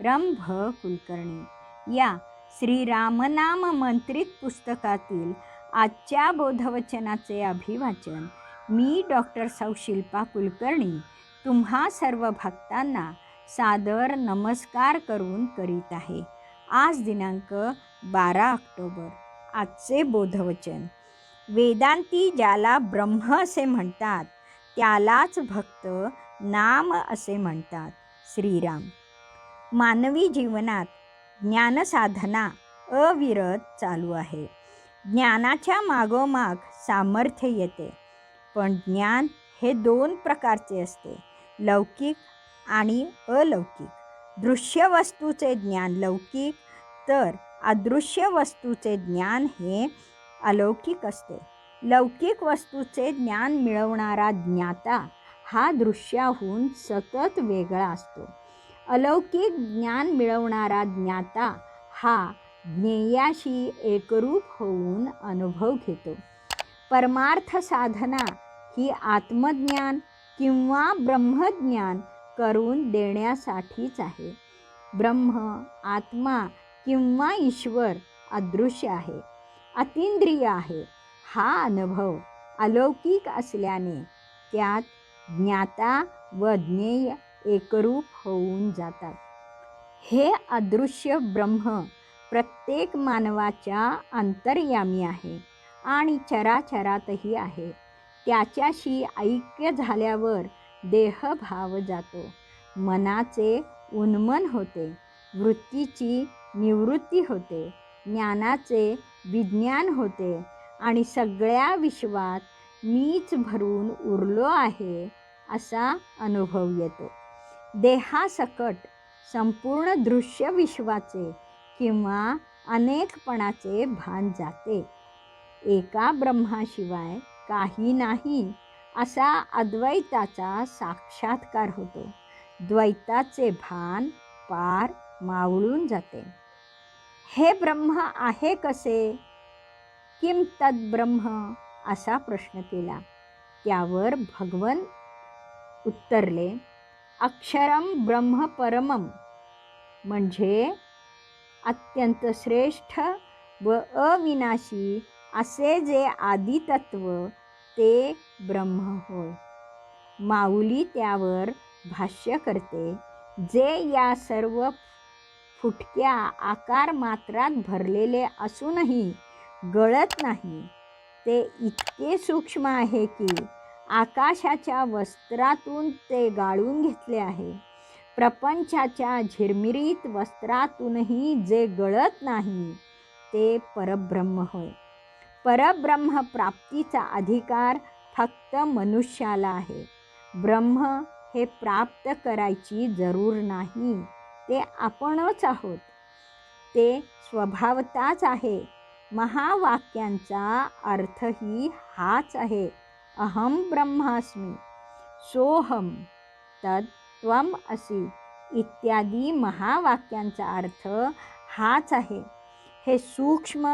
रंभ कुलकर्णी. या श्री रामनाम मंत्रित पुस्तकातील आजच्या बोधवचनाचे अभिवाचन मी डॉक्टर सौशिल्पा कुलकर्णी तुम्हा सर्व भक्तांना सादर नमस्कार करून करीत आहे. आज दिनांक बारा ऑक्टोबर. आजचे बोधवचन. वेदांती ज्याला ब्रह्म असे म्हणतात त्यालाच भक्त नाम असे म्हणतात. श्रीराम. मानवी जीवनात ज्ञानसाधना अविरत चालू आहे. ज्ञानाच्या मागोमाग सामर्थ्य येते पण ज्ञान हे दोन प्रकारचे असते लौकिक आणि अलौकिक. दृश्य वस्तूचे ज्ञान लौकिक तर अदृश्य वस्तूचे ज्ञान हे अलौकिक असते. लौकिक वस्तूचे ज्ञान मिळवणारा ज्ञाता हा दृश्याहून सतत वेगळा असतो. अलौकिक ज्ञान मिळवणारा ज्ञाता हा ज्ञेयाशी एकरूप होऊन अनुभव घेतो. परमार्थ साधना ही आत्मज्ञान किंवा ब्रह्मज्ञान करून देण्यासाठीच आहे. ब्रह्म आत्मा किंवा ईश्वर अदृश्य आहे अतिंद्रिय आहे. हा अनुभव अलौकिक असल्याने त्यात ज्ञाता व ज्ञेय एकरूप होऊन जातात. हे अदृश्य ब्रह्म प्रत्येक मानवाच्या अंतर्यामी आहे आणि चराचरातही आहे. त्याच्याशी ऐक्य झाल्यावर देहभाव जातो. मनाचे उन्मन होते. वृत्तीची निवृत्ती होते. ज्ञानाचे विज्ञान होते. आणि सगळ्या विश्वात मीच भरून उरलो आहे असा अनुभव येतो. देहासकट संपूर्ण दृश्य विश्वाचे किंवा अनेकपणाचे भान जाते. एका ब्रह्माशिवाय काही नाही असा अद्वैताचा साक्षात्कार होतो. द्वैताचे भान पार मावळून जाते. हे ब्रह्म आहे कसे? किम तद ब्रह्म? असा प्रश्न केला. त्यावर भगवन उत्तरले अक्षरम ब्रह्म परमम म्हणजे अत्यंत श्रेष्ठ व अविनाशी असे जे आदितत्व ते ब्रह्म होय. माऊली त्यावर भाष्य करते जे या सर्व फुटक्या आकार मात्रात भरलेले असूनही गळत नाही ते इतके सूक्ष्म आहे की आकाशाच्या वस्त्रातून ते गाळून घेतले आहे. प्रपंचाच्या झिरमिरीत वस्त्रातूनही जे गळत नाही ते परब्रह्म होय. परब्रह्म प्राप्तीचा अधिकार फक्त मनुष्याला आहे. ब्रह्म हे प्राप्त करायची जरूर नाही ते आपणच आहोत. ते स्वभावताच आहे. महावाक्यांचा अर्थही हाच आहे. अहं ब्रह्मास्मि। सोहम तत् त्वम असी इत्यादी महावाक्यांचा अर्थ हाच आहे। हे सूक्ष्म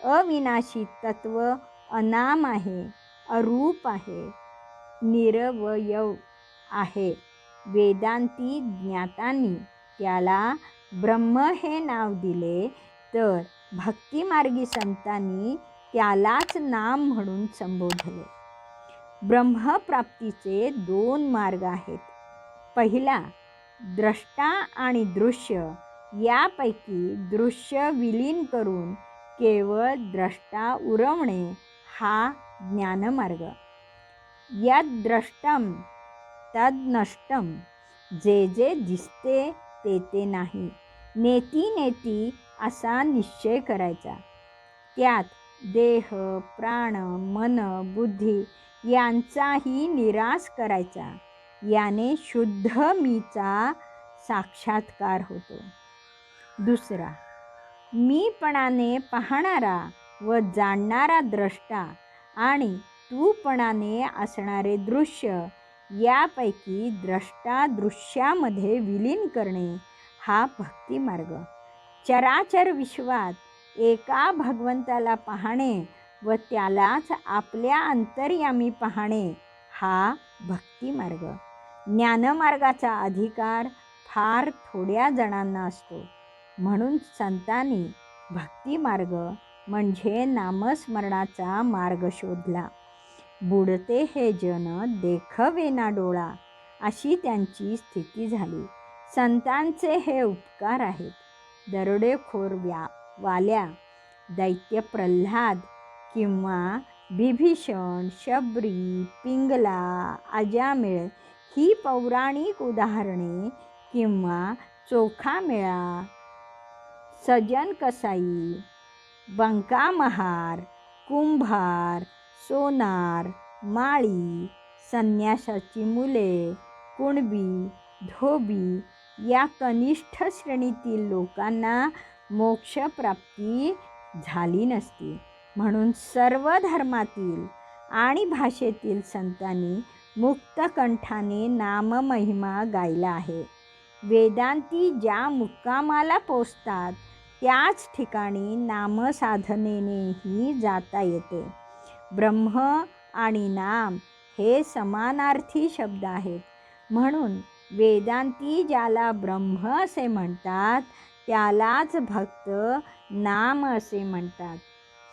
अविनाशी तत्व अनाम आहे अरूप आहे निरवयव आहे। वेदांती ज्ञातांनी त्याला ब्रह्म हे नाव दिले तर भक्तिमार्गी संतांनी त्यालाच नाम म्हणून संबोधले। ब्रह्मप्राप्तीचे दोन मार्ग आहेत. पहिला द्रष्टा आणि दृश्य यापैकी दृश्य विलीन करून केवळ द्रष्टा उरवणे हा ज्ञानमार्ग. यद्द्रष्टम तद नष्टम जे जे दिसते ते ते नाही. नेती नेती असा निश्चय करायचा. त्यात देह प्राण मन बुद्धी यांचाही निराश करायचा. याने शुद्ध मीचा साक्षात्कार होतो. दुसरा मीपणाने पाहणारा व जाणणारा द्रष्टा आणि तूपणाने असणारे दृश्य यापैकी द्रष्टा दृश्यामध्ये विलीन करणे हा भक्तिमार्ग. चराचर विश्वात एका भगवंताला पाहणे व त्यालाच आपल्या अंतर्यामी पाहणे हा भक्तिमार्ग. ज्ञानमार्गाचा अधिकार फार थोड्या जणांना असतो. म्हणून संतांनी भक्तिमार्ग म्हणजे नामस्मरणाचा मार्ग शोधला. बुडते हे जन देखवेना डोळा अशी त्यांची स्थिती झाली. संतांचे हे उपकार आहेत. दरोडेखोर व्या वाल्या दैत्य प्रल्हाद किंवा बिभीषण शबरी पिंगला अजामिळ ही पौराणिक उदाहरणे किंवा चोखामेळा सजन कसाई बंकामहार कुंभार सोनार माळी संन्यासाची मुले कुणबी धोबी या कनिष्ठ श्रेणीतील लोकांना मोक्षप्राप्ती झाली नसती. म्हणून सर्व धर्मातील आणि भाषेतील संतांनी मुक्तकंठाने नाममहिमा गायला आहे. वेदांती ज्या मुक्कामाला पोचतात त्याच ठिकाणी नामसाधनेनेही जाता येते. ब्रह्म आणि नाम हे समानार्थी शब्द आहेत. म्हणून वेदांती ज्याला ब्रह्म असे म्हणतात त्यालाच भक्त नाम असे म्हणतात.